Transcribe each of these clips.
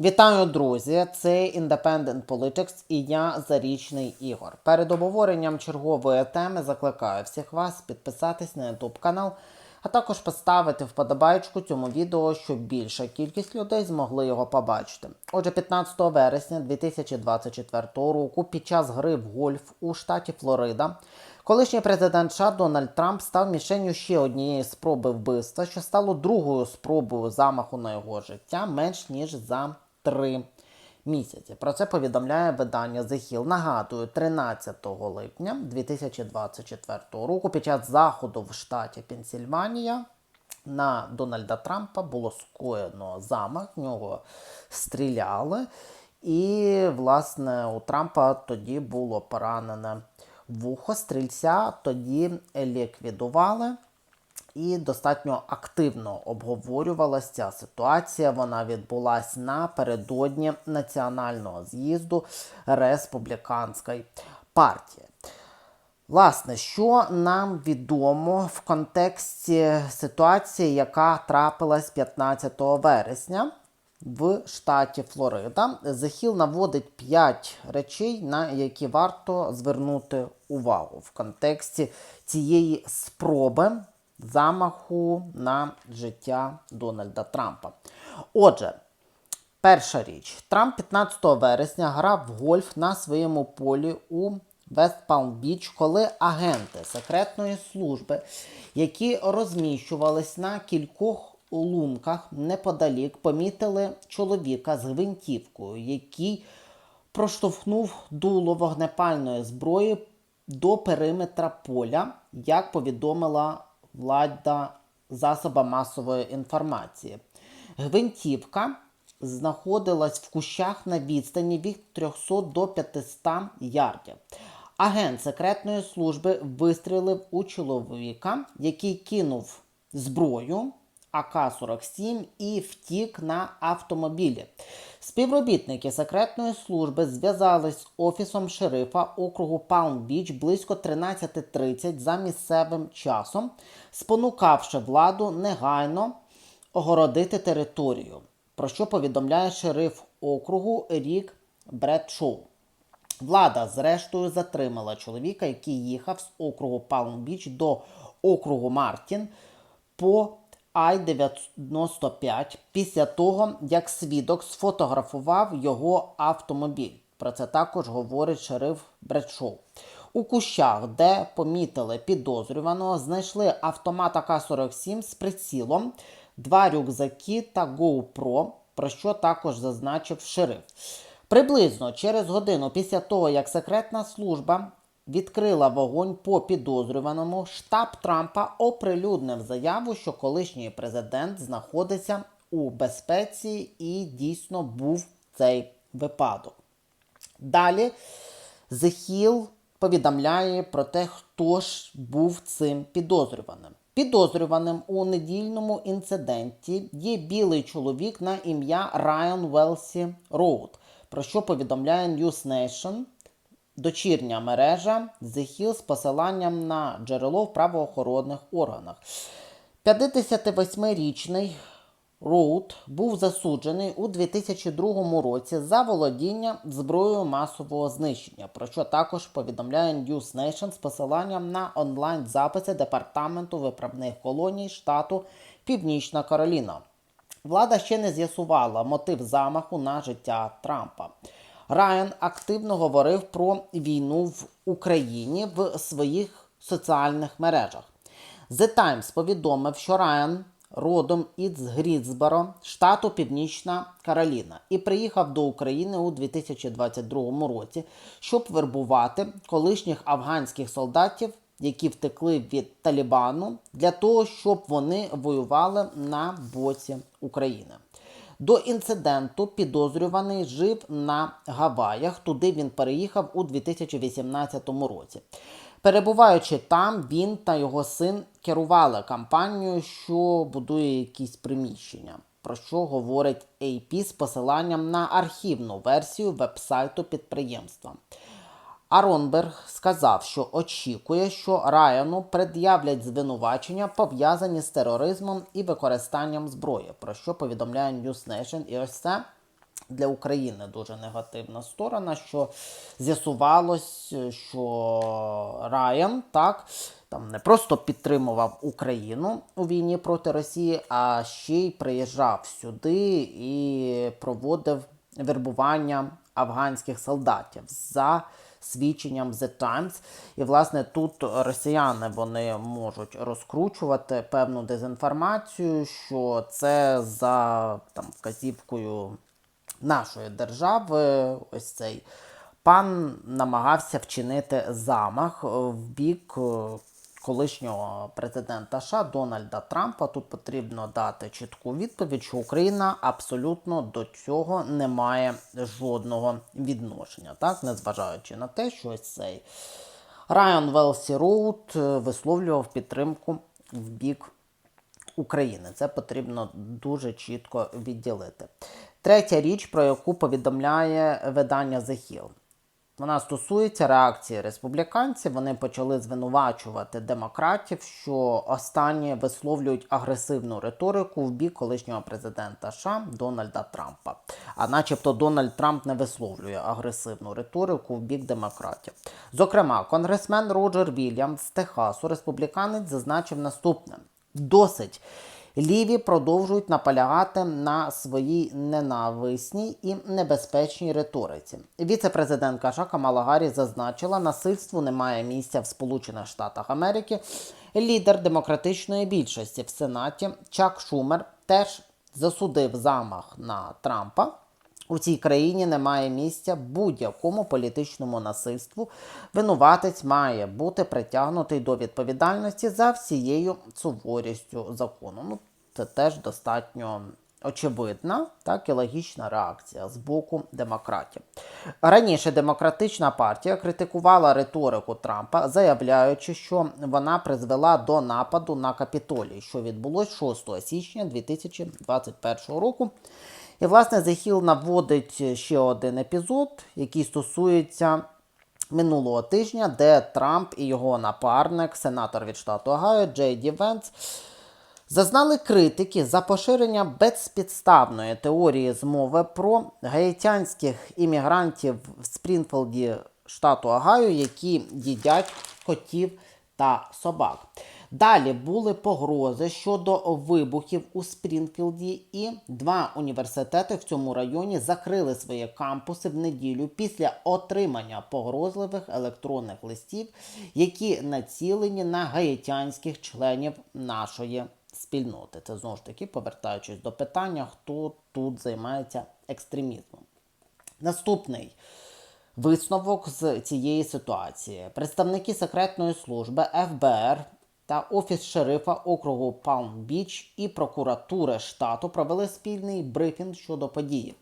Вітаю, друзі! Це Independent Politics і я Зарічний Ігор. Перед обговоренням чергової теми закликаю всіх вас підписатись на YouTube канал, а також поставити вподобайку цьому відео, щоб більша кількість людей змогли його побачити. Отже, 15 вересня 2024 року, під час гри в гольф у штаті Флорида, колишній президент США Дональд Трамп став мішенню ще однієї спроби вбивства, що стало другою спробою замаху на його життя менш ніж за три місяці. Про це повідомляє видання The Hill. Нагадую, 13 липня 2024 року під час заходу в штаті Пенсільванія на Дональда Трампа було скоєно замах, в нього стріляли. І, власне, у Трампа тоді було поранене вухо стрільця, тоді ліквідували. І достатньо активно обговорювалася ця ситуація. Вона відбулася напередодні національного з'їзду республіканської партії. Власне, що нам відомо в контексті ситуації, яка трапилась 15 вересня в штаті Флорида, Захіл наводить 5 речей, на які варто звернути увагу в контексті цієї спроби замаху на життя Дональда Трампа. Отже, перша річ: Трамп 15 вересня грав в гольф на своєму полі у Вест Палм Біч, коли агенти секретної служби, які розміщувались на кількох лунках неподалік, помітили чоловіка з гвинтівкою, який проштовхнув дуло вогнепальної зброї до периметра поля, як повідомила влада засоба масової інформації. Гвинтівка знаходилась в кущах на відстані від 300 до 500 ярдів. Агент секретної служби вистрілив у чоловіка, який кинув зброю АК-47 і втік на автомобілі. Співробітники секретної служби зв'язались з офісом шерифа округу Палм-Біч близько 13.30 за місцевим часом, спонукавши владу негайно огородити територію, про що повідомляє шериф округу Рік Бредшоу. Влада, зрештою, затримала чоловіка, який їхав з округу Палм-Біч до округу Мартін по Ай-95 після того, як свідок сфотографував його автомобіль. Про це також говорить шериф Бредшоу. У кущах, де помітили підозрюваного, знайшли автомат АК-47 з прицілом, два рюкзаки та GoPro, про що також зазначив шериф. Приблизно через годину після того, як секретна служба відкрила вогонь по підозрюваному, штаб Трампа оприлюднив заяву, що колишній президент знаходиться у безпеці і дійсно був цей випадок. Далі Hill повідомляє про те, хто ж був цим підозрюваним. Підозрюваним у недільному інциденті є білий чоловік на ім'я Райан Велсі Роуд, про що повідомляє News Nation, дочірня мережа Hill з посиланням на джерело в правоохоронних органах. 58-річний Роуд був засуджений у 2002 році за володіння зброєю масового знищення, про що також повідомляє News Nation з посиланням на онлайн-записи Департаменту виправних колоній штату Північна Кароліна. Влада ще не з'ясувала мотив замаху на життя Трампа. Райан активно говорив про війну в Україні в своїх соціальних мережах. The Times повідомив, що Райан родом із Грітсборо, штату Північна Кароліна, і приїхав до України у 2022 році, щоб вербувати колишніх афганських солдатів, які втекли від Талібану, для того, щоб вони воювали на боці України. До інциденту підозрюваний жив на Гаваях. Туди він переїхав у 2018 році. Перебуваючи там, він та його син керували кампанією, що будує якісь приміщення, про що говорить AP з посиланням на архівну версію вебсайту підприємства. Аронберг сказав, що очікує, що Райану пред'являть звинувачення, пов'язані з тероризмом і використанням зброї, про що повідомляє News Nation. І ось це для України дуже негативна сторона, що з'ясувалось, що Райан так там не просто підтримував Україну у війні проти Росії, а ще й приїжджав сюди і проводив вербування афганських солдатів за свідченням The Times. І, власне, тут росіяни вони можуть розкручувати певну дезінформацію, що це за там, вказівкою нашої держави, ось цей пан намагався вчинити замах в бік е, колишнього президента США Дональда Трампа. Тут потрібно дати чітку відповідь, що Україна абсолютно до цього не має жодного відношення, так незважаючи на те, що ось цей Райан Велсі Роуд е, висловлював підтримку в бік України. Це потрібно дуже чітко відділити. Третя річ, про яку повідомляє видання The Hill. Вона стосується реакції республіканців. Вони почали звинувачувати демократів, що останні висловлюють агресивну риторику в бік колишнього президента США Дональда Трампа. А начебто Дональд Трамп не висловлює агресивну риторику в бік демократів. Зокрема, конгресмен Роджер Вільямс з Техасу, республіканець, зазначив наступне: досить. Ліві продовжують наполягати на своїй ненависній і небезпечній риториці. Віце-президент США Камала Гаррі зазначила, насильству немає місця в Сполучених Штатах Америки. Лідер демократичної більшості в Сенаті Чак Шумер теж засудив замах на Трампа. У цій країні немає місця будь-якому політичному насильству. Винуватець має бути притягнутий до відповідальності за всією суворістю закону. Ну, це теж достатньо очевидна, так і логічна реакція з боку демократів. Раніше демократична партія критикувала риторику Трампа, заявляючи, що вона призвела до нападу на капітолій, що відбулось 6 січня 2021 року. І, власне, Hill наводить ще один епізод, який стосується минулого тижня, де Трамп і його напарник, сенатор від штату Огайо Джей Ді Венс, зазнали критики за поширення безпідставної теорії змови про гаїтянських іммігрантів в Спрінфілді штату Огайо, які їдять котів та собак. Далі були погрози щодо вибухів у Спрінфілді, і два університети в цьому районі закрили свої кампуси в неділю після отримання погрозливих електронних листів, які націлені на гаїтянських членів нашої спільноти. Це знову ж таки повертаючись до питання, хто тут займається екстремізмом. Наступний. Висновок з цієї ситуації. Представники секретної служби ФБР та Офіс шерифа округу Палм-Біч і прокуратури штату провели спільний брифінг щодо події.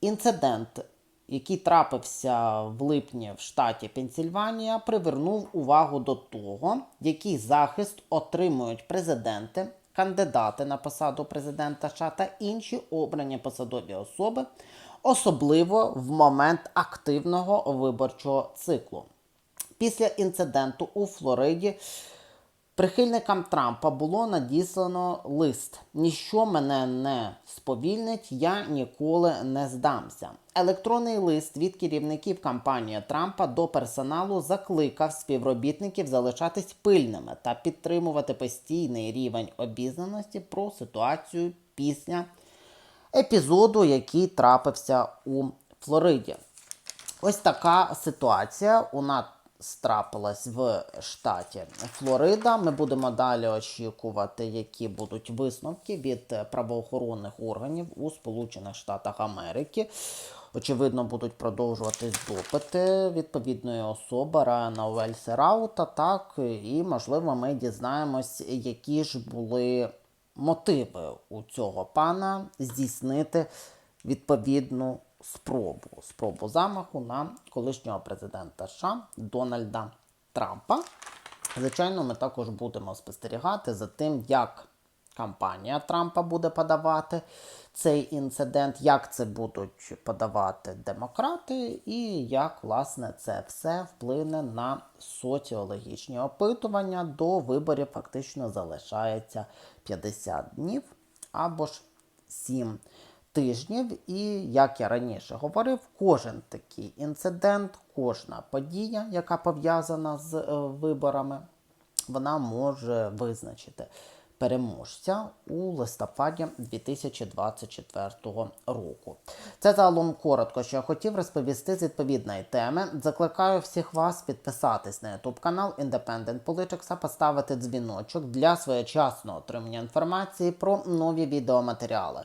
Інцидент, який трапився в липні в штаті Пенсільванія, привернув увагу до того, який захист отримують президенти, кандидати на посаду президента США та інші обрані посадові особи, особливо в момент активного виборчого циклу. Після інциденту у Флориді Прихильникам Трампа було надіслано лист: Ніщо мене не сповільнить, я ніколи не здамся. Електронний лист від керівників кампанії Трампа до персоналу закликав співробітників залишатись пильними та підтримувати постійний рівень обізнаності про ситуацію після епізоду, який трапився у Флориді. Ось така ситуація у нас страпилась в штаті Флорида. Ми будемо далі очікувати, які будуть висновки від правоохоронних органів у Сполучених Штатах Америки. Очевидно, будуть продовжуватись допити відповідної особи Райана Уельсераута, так, і, можливо, ми дізнаємось, які ж були мотиви у цього пана здійснити відповідну спробу спробу замаху на колишнього президента США Дональда Трампа. Звичайно, ми також будемо спостерігати за тим, як кампанія Трампа буде подавати цей інцидент, як це будуть подавати демократи, і як, власне, це все вплине на соціологічні опитування. До виборів фактично залишається 50 днів або ж 7 тижнів. І як я раніше говорив, кожен такий інцидент, кожна подія, яка пов'язана з е, виборами, вона може визначити переможця у листопаді 2024 року. Це загалом коротко, що я хотів розповісти з відповідної теми. Закликаю всіх вас підписатись на YouTube канал Independent Politics, а поставити дзвіночок для своєчасного отримання інформації про нові відеоматеріали.